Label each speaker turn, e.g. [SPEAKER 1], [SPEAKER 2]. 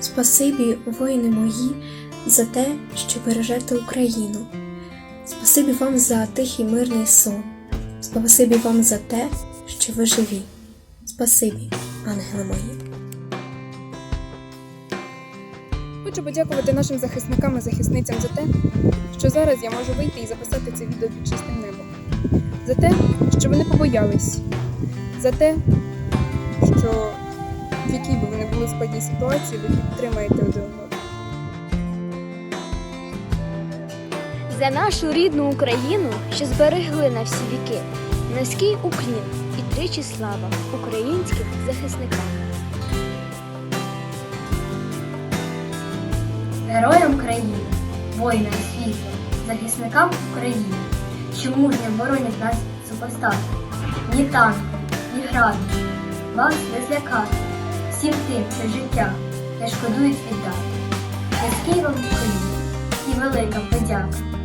[SPEAKER 1] Спасибі, воїни мої, за те, що бережете Україну. Спасибі вам за тихий мирний сон. Спасибі вам за те, що ви живі. Спасибі, ангели мої.
[SPEAKER 2] Хочу подякувати нашим захисникам і захисницям за те, що зараз я можу вийти і записати це відео під чистим небом. За те, що ви не побоялись, за те, що в якій би ви складній ситуації, ви підтримаєте один одного.
[SPEAKER 3] За нашу рідну Україну, що зберегли на всі віки. Низький уклін і тричі слава українським захисникам.
[SPEAKER 4] Героям країни, воїнам світу, захисникам України, що мужньо боронять нас супостати. Ні танком, ні градом, вас не злякати, всім тим, що життя не шкодують віддати. Низький вам Україні і велика подяка